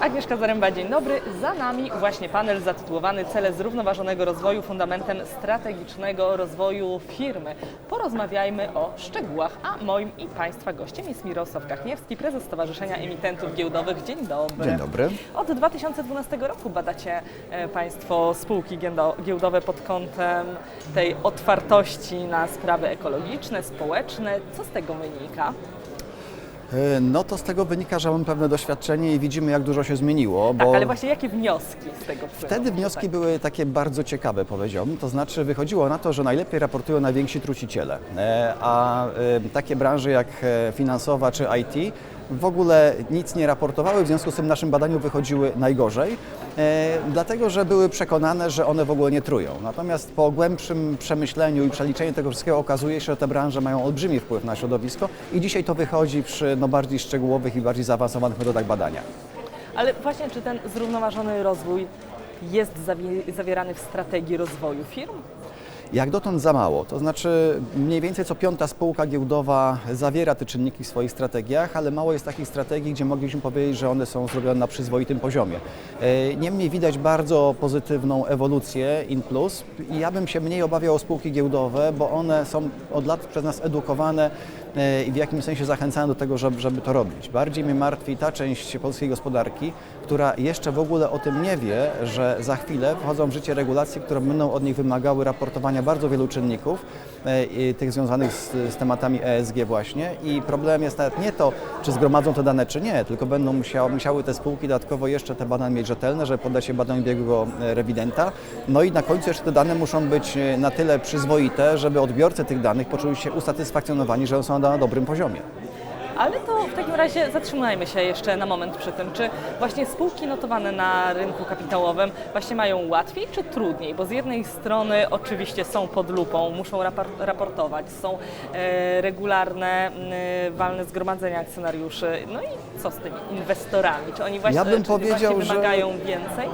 Agnieszka Zaręba, dzień dobry. Za nami właśnie panel zatytułowany Cele zrównoważonego rozwoju fundamentem strategicznego rozwoju firmy. Porozmawiajmy o szczegółach, a moim i Państwa gościem jest Mirosław Kachniewski, prezes Stowarzyszenia Emitentów Giełdowych. Dzień dobry. Dzień dobry. Od 2012 roku badacie e, Państwo spółki giełdo- giełdowe pod kątem tej otwartości na sprawy ekologiczne, społeczne. Co z tego wynika? E, No to z tego wynika, że mamy pewne doświadczenie i widzimy, jak dużo się zmieniło. Tak, bo ale właśnie jakie wnioski z tego płyną? Wtedy wnioski Tak. były takie bardzo ciekawe, powiedziałbym. To znaczy wychodziło na to, że najlepiej raportują najwięksi truciciele, E, a e, takie branże jak finansowa czy IT w ogóle nic nie raportowały, w związku z tym w naszym badaniu wychodziły najgorzej, e, dlatego że były przekonane, że one w ogóle nie trują. Natomiast po głębszym przemyśleniu i przeliczeniu tego wszystkiego okazuje się, że te branże mają olbrzymi wpływ na środowisko i dzisiaj to wychodzi przy no, bardziej szczegółowych i bardziej zaawansowanych metodach badania. Ale właśnie czy ten zrównoważony rozwój jest zawi- zawierany w strategii rozwoju firm? Jak dotąd za mało, to znaczy mniej więcej co piąta spółka giełdowa zawiera te czynniki w swoich strategiach, ale mało jest takich strategii, gdzie mogliśmy powiedzieć, że one są zrobione na przyzwoitym poziomie. E, Niemniej widać bardzo pozytywną ewolucję in plus i ja bym się mniej obawiał o spółki giełdowe, bo one są od lat przez nas edukowane e, i w jakimś sensie zachęcane do tego, żeby, żeby to robić. Bardziej mnie martwi ta część polskiej gospodarki, która jeszcze w ogóle o tym nie wie, że za chwilę wchodzą w życie regulacje, które będą od nich wymagały raportowania bardzo wielu czynników, e, tych związanych z, z tematami ESG właśnie i problem jest nawet nie to, czy zgromadzą te dane, czy nie, tylko będą musiały, musiały te spółki dodatkowo jeszcze te badania mieć rzetelne, żeby poddać się badaniu biegłego e, rewidenta. No i na końcu jeszcze te dane muszą być e, na tyle przyzwoite, żeby odbiorcy tych danych poczuli się usatysfakcjonowani, że są na dobrym poziomie. Ale to w takim razie zatrzymajmy się jeszcze na moment przy tym, czy właśnie spółki notowane na rynku kapitałowym właśnie mają łatwiej czy trudniej? Bo z jednej strony oczywiście są pod lupą, muszą rapor- raportować, są e, regularne, m, walne zgromadzenia akcjonariuszy. No i co z tymi inwestorami? Czy oni właśnie, Ja bym powiedział, właśnie że- wymagają więcej?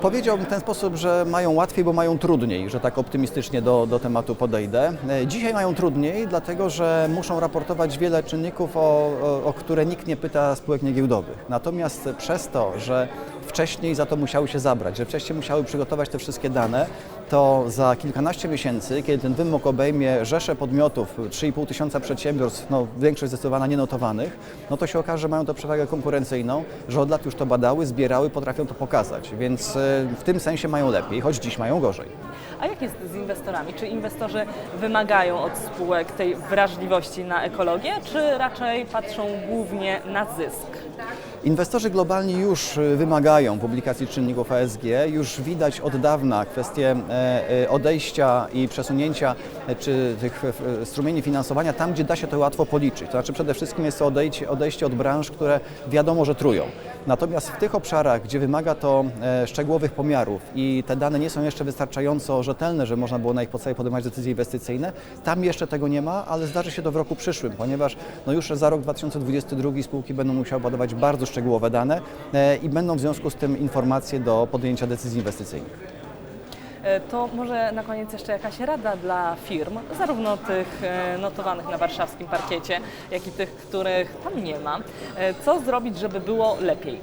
Powiedziałbym w ten sposób, że mają łatwiej, bo mają trudniej, że tak optymistycznie do, do tematu podejdę. E, Dzisiaj mają trudniej, dlatego że muszą raportować wiele czynników, o, o, o które nikt nie pyta spółek niegiełdowych. Natomiast przez to, że wcześniej za to musiały się zabrać, że wcześniej musiały przygotować te wszystkie dane, to za kilkanaście miesięcy, kiedy ten wymóg obejmie rzesze podmiotów, 3,5 tysiąca przedsiębiorstw, no, większość zdecydowana nienotowanych, no to się okaże, że mają to przewagę konkurencyjną, że od lat już to badały, zbierały, potrafią to pokazać. Więc e, w tym sensie mają lepiej, choć dziś mają gorzej. A jak jest z inwestorami? Czy inwestorzy wymagają od spółek tej wrażliwości na ekologię, czy raczej patrzą głównie na zysk? Inwestorzy globalni już y, wymagają publikacji czynników ESG. Już widać od dawna kwestię e, e, odejścia i przesunięcia e, czy tych e, strumieni finansowania tam, gdzie da się to łatwo policzyć. To znaczy przede wszystkim jest to odejście, odejście od branż, które wiadomo, że trują. Natomiast w tych obszarach, gdzie wymaga to e, szczegółowych pomiarów i te dane nie są jeszcze wystarczająco rzetelne, że można było na ich podstawie podejmować decyzje inwestycyjne, tam jeszcze tego nie ma, ale zdarzy się to w roku przyszłym, ponieważ no już za rok 2022 spółki będą musiały podawać bardzo szczegółowe dane e, i będą w związku z tym informacje do podjęcia decyzji inwestycyjnych. E, To może na koniec jeszcze jakaś rada dla firm, zarówno tych e, notowanych na warszawskim parkiecie, jak i tych, których tam nie ma. E, Co zrobić, żeby było lepiej?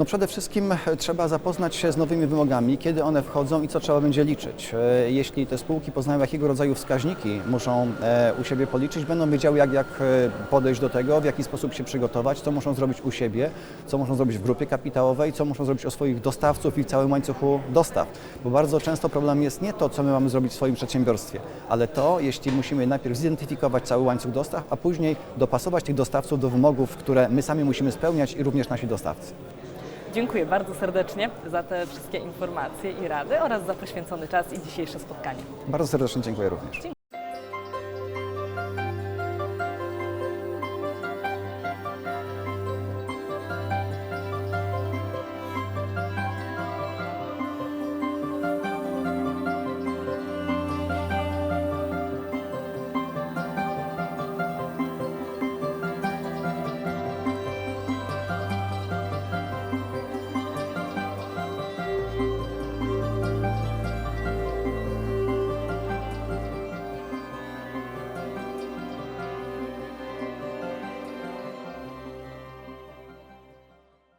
No przede wszystkim e, trzeba zapoznać się z nowymi wymogami, kiedy one wchodzą i co trzeba będzie liczyć. E, Jeśli te spółki poznają, jakiego rodzaju wskaźniki muszą e, u siebie policzyć, będą wiedziały, jak, jak podejść do tego, w jaki sposób się przygotować, co muszą zrobić u siebie, co muszą zrobić w grupie kapitałowej, co muszą zrobić o swoich dostawców i całym łańcuchu dostaw. Bo bardzo często problem jest nie to, co my mamy zrobić w swoim przedsiębiorstwie, ale to, jeśli musimy najpierw zidentyfikować cały łańcuch dostaw, a później dopasować tych dostawców do wymogów, które my sami musimy spełniać i również nasi dostawcy. Dziękuję bardzo serdecznie za te wszystkie informacje i rady oraz za poświęcony czas i dzisiejsze spotkanie. Bardzo serdecznie dziękuję również.